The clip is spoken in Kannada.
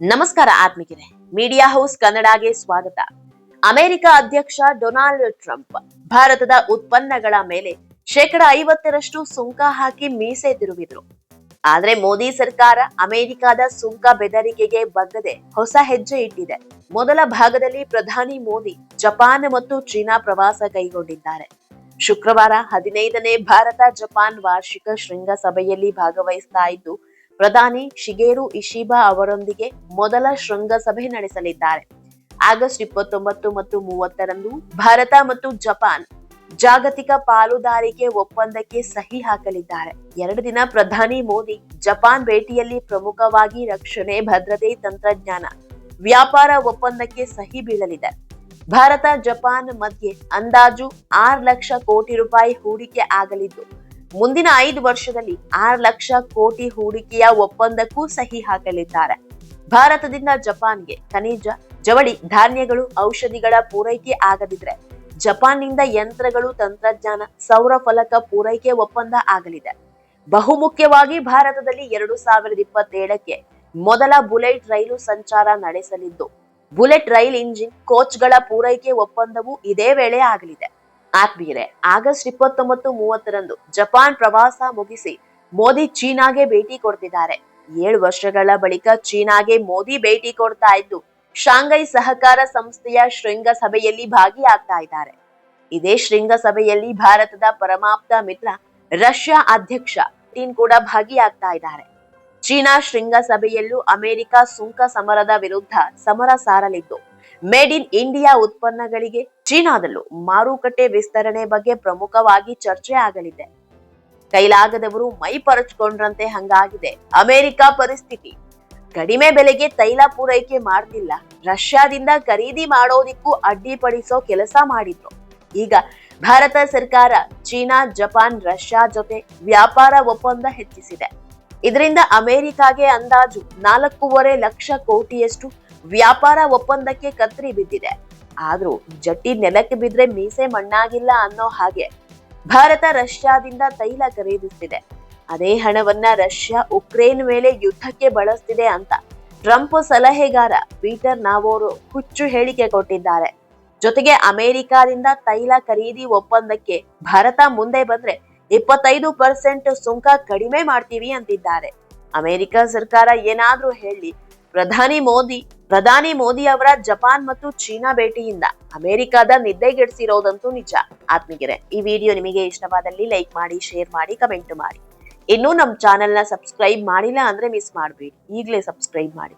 ನಮಸ್ಕಾರ ಆತ್ಮಿಕರೇ. ಮೀಡಿಯಾ ಹೌಸ್ ಕನ್ನಡಗೆ ಸ್ವಾಗತ. ಅಮೆರಿಕ ಅಧ್ಯಕ್ಷ ಡೊನಾಲ್ಡ್ ಟ್ರಂಪ್ ಭಾರತದ ಉತ್ಪನ್ನಗಳ ಮೇಲೆ ಶೇಕಡ ಐವತ್ತರಷ್ಟು ಸುಂಕ ಹಾಕಿ ಮೀಸೆ ತಿರುಗಿದ್ರು ಆದ್ರೆ ಮೋದಿ ಸರ್ಕಾರ ಅಮೆರಿಕದ ಸುಂಕ ಬೆದರಿಕೆಗೆ ಬಗ್ಗದೆ ಹೊಸ ಹೆಜ್ಜೆ ಇಟ್ಟಿದೆ. ಮೊದಲ ಭಾಗದಲ್ಲಿ ಪ್ರಧಾನಿ ಮೋದಿ ಜಪಾನ್ ಮತ್ತು ಚೀನಾ ಪ್ರವಾಸ ಕೈಗೊಂಡಿದ್ದಾರೆ. ಶುಕ್ರವಾರ ಹದಿನೈದನೇ ಭಾರತ ಜಪಾನ್ ವಾರ್ಷಿಕ ಶೃಂಗಸಭೆಯಲ್ಲಿ ಭಾಗವಹಿಸ್ತಾ ಇದ್ದು ಪ್ರಧಾನಿ ಶಿಗೇರು ಇಶಿಬಾ ಅವರೊಂದಿಗೆ ಮೊದಲ ಶೃಂಗಸಭೆ ನಡೆಸಲಿದ್ದಾರೆ. ಆಗಸ್ಟ್ ಇಪ್ಪತ್ತೊಂಬತ್ತು ಮತ್ತು ಮೂವತ್ತರಂದು ಭಾರತ ಮತ್ತು ಜಪಾನ್ ಜಾಗತಿಕ ಪಾಲುದಾರಿಕೆ ಒಪ್ಪಂದಕ್ಕೆ ಸಹಿ ಹಾಕಲಿದ್ದಾರೆ. ಎರಡು ದಿನ ಪ್ರಧಾನಿ ಮೋದಿ ಜಪಾನ್ ಭೇಟಿಯಲ್ಲಿ ಪ್ರಮುಖವಾಗಿ ರಕ್ಷಣೆ, ಭದ್ರತೆ, ತಂತ್ರಜ್ಞಾನ, ವ್ಯಾಪಾರ ಒಪ್ಪಂದಕ್ಕೆ ಸಹಿ ಬೀಳಲಿದೆ. ಭಾರತ, ಜಪಾನ್ ಮಧ್ಯೆ ಅಂದಾಜು ಆರು ಲಕ್ಷ ಕೋಟಿ ರೂಪಾಯಿ ಹೂಡಿಕೆ ಆಗಲಿದ್ದು ಮುಂದಿನ ಐದು ವರ್ಷದಲ್ಲಿ ಆರು ಲಕ್ಷ ಕೋಟಿ ಹೂಡಿಕೆಯ ಒಪ್ಪಂದಕ್ಕೂ ಸಹಿ ಹಾಕಲಿದ್ದಾರೆ. ಭಾರತದಿಂದ ಜಪಾನ್ಗೆ ಖನಿಜ, ಜವಳಿ ಧಾನ್ಯಗಳು, ಔಷಧಿಗಳ ಪೂರೈಕೆ ಆಗದಿದ್ರೆ ಜಪಾನ್ನಿಂದ ಯಂತ್ರಗಳು, ತಂತ್ರಜ್ಞಾನ, ಸೌರ ಫಲಕ ಪೂರೈಕೆ ಒಪ್ಪಂದ ಆಗಲಿದೆ. ಬಹುಮುಖ್ಯವಾಗಿ ಭಾರತದಲ್ಲಿ ಎರಡು ಸಾವಿರದ ಇಪ್ಪತ್ತೇಳಕ್ಕೆ ಮೊದಲ ಬುಲೆಟ್ ರೈಲು ಸಂಚಾರ ನಡೆಸಲಿದ್ದು, ಬುಲೆಟ್ ರೈಲ್ ಇಂಜಿನ್ ಕೋಚ್ಗಳ ಪೂರೈಕೆ ಒಪ್ಪಂದವೂ ಇದೇ ವೇಳೆ ಆಗಲಿದೆ. ಆತ್ಮೀಯರೇ, ಆಗಸ್ಟ್ ಇಪ್ಪತ್ತೊಂಬತ್ತು ಮೂವತ್ತರಂದು ಜಪಾನ್ ಪ್ರವಾಸ ಮುಗಿಸಿ ಮೋದಿ ಚೀನಾಗೆ ಭೇಟಿ ಕೊಡ್ತಿದ್ದಾರೆ. ಏಳು ವರ್ಷಗಳ ಬಳಿಕ ಚೀನಾಗೆ ಮೋದಿ ಭೇಟಿ ಕೊಡ್ತಾ ಇದ್ದು, ಶಾಂಘೈ ಸಹಕಾರ ಸಂಸ್ಥೆಯ ಶೃಂಗಸಭೆಯಲ್ಲಿ ಭಾಗಿಯಾಗ್ತಾ ಇದ್ದಾರೆ. ಇದೇ ಶೃಂಗಸಭೆಯಲ್ಲಿ ಭಾರತದ ಪರಮಾಪ್ತ ಮಿತ್ರ ರಷ್ಯಾ ಅಧ್ಯಕ್ಷ ಪುಟಿನ್ ಕೂಡ ಭಾಗಿಯಾಗ್ತಾ ಇದ್ದಾರೆ. ಚೀನಾ ಶೃಂಗಸಭೆಯಲ್ಲೂ ಅಮೆರಿಕ ಸುಂಕ ಸಮರದ ವಿರುದ್ಧ ಸಮರ ಸಾರಲಿದ್ದು ಮೇಡ್ ಇನ್ ಇಂಡಿಯಾ ಉತ್ಪನ್ನಗಳಿಗೆ ಚೀನಾದಲ್ಲೂ ಮಾರುಕಟ್ಟೆ ವಿಸ್ತರಣೆ ಬಗ್ಗೆ ಪ್ರಮುಖವಾಗಿ ಚರ್ಚೆ ಆಗಲಿದೆ. ಕೈಲಾಗದವರು ಮೈ ಪರಚ್ಕೊಂಡ್ರಂತೆ ಹಂಗಾಗಿದೆ. ಅಮೆರಿಕ ಪರಿಸ್ಥಿತಿ. ಕಡಿಮೆ ಬೆಲೆಗೆ ತೈಲ ಪೂರೈಕೆ ಮಾಡ್ತಿಲ್ಲ. ರಷ್ಯಾದಿಂದ ಖರೀದಿ ಮಾಡೋದಿಕ್ಕೂ ಅಡ್ಡಿಪಡಿಸೋ ಕೆಲಸ ಮಾಡಿದ್ರು. ಈಗ ಭಾರತ ಸರ್ಕಾರ ಚೀನಾ, ಜಪಾನ್, ರಷ್ಯಾ ಜೊತೆ ವ್ಯಾಪಾರ ಒಪ್ಪಂದ ಹೆಚ್ಚಿಸಿದೆ. ಇದರಿಂದ ಅಮೆರಿಕಾಗೆ ಅಂದಾಜು ನಾಲ್ಕೂವರೆ ಲಕ್ಷ ಕೋಟಿಯಷ್ಟು ವ್ಯಾಪಾರ ಒಪ್ಪಂದಕ್ಕೆ ಕತ್ರಿ ಬಿದ್ದಿದೆ. ಆದ್ರೂ ಜಟ್ಟಿ ನೆಲಕ್ಕೆ ಬಿದ್ರೆ ಮೀಸೆ ಮಣ್ಣಾಗಿಲ್ಲ ಅನ್ನೋ ಹಾಗೆ ಭಾರತ ರಷ್ಯಾದಿಂದ ತೈಲ ಖರೀದಿಸ್ತಿದೆ. ಅದೇ ಹಣವನ್ನ ರಷ್ಯಾ ಉಕ್ರೇನ್ ಮೇಲೆ ಯುದ್ಧಕ್ಕೆ ಬಳಸ್ತಿದೆ ಅಂತ ಟ್ರಂಪ್ ಸಲಹೆಗಾರ ಪೀಟರ್ ನಾವೋರು ಹುಚ್ಚು ಹೇಳಿಕೆ ಕೊಟ್ಟಿದ್ದಾರೆ. ಜೊತೆಗೆ ಅಮೆರಿಕಾದಿಂದ ತೈಲ ಖರೀದಿ ಒಪ್ಪಂದಕ್ಕೆ ಭಾರತ ಮುಂದೆ ಬಂದ್ರೆ ಇಪ್ಪತ್ತೈದು ಪರ್ಸೆಂಟ್ ಸುಂಕ ಕಡಿಮೆ ಮಾಡ್ತೀವಿ ಅಂತಿದ್ದಾರೆ. ಅಮೆರಿಕ ಸರ್ಕಾರ ಏನಾದ್ರೂ ಹೇಳಿ, ಪ್ರಧಾನಿ ಮೋದಿ ಪ್ರಧಾನಿ ಮೋದಿ ಅವರ ಜಪಾನ್ ಮತ್ತು ಚೀನಾ ಭೇಟಿಯಿಂದ ಅಮೆರಿಕದ ನಿದ್ದೆಗೆಡಿಸಿರೋದಂತೂ ನಿಜ. ಆತ್ಮೀಗೆರೆ ಈ ವಿಡಿಯೋ ನಿಮಗೆ ಇಷ್ಟವಾದಲ್ಲಿ ಲೈಕ್ ಮಾಡಿ, ಶೇರ್ ಮಾಡಿ, ಕಮೆಂಟ್ ಮಾಡಿ. ಇನ್ನೂ ನಮ್ಮ ಚಾನೆಲ್ನ ಸಬ್ಸ್ಕ್ರೈಬ್ ಮಾಡಿಲ್ಲ ಅಂದ್ರೆ ಮಿಸ್ ಮಾಡಬೇಡಿ. ಈಗಲೇ ಸಬ್ಸ್ಕ್ರೈಬ್ ಮಾಡಿ.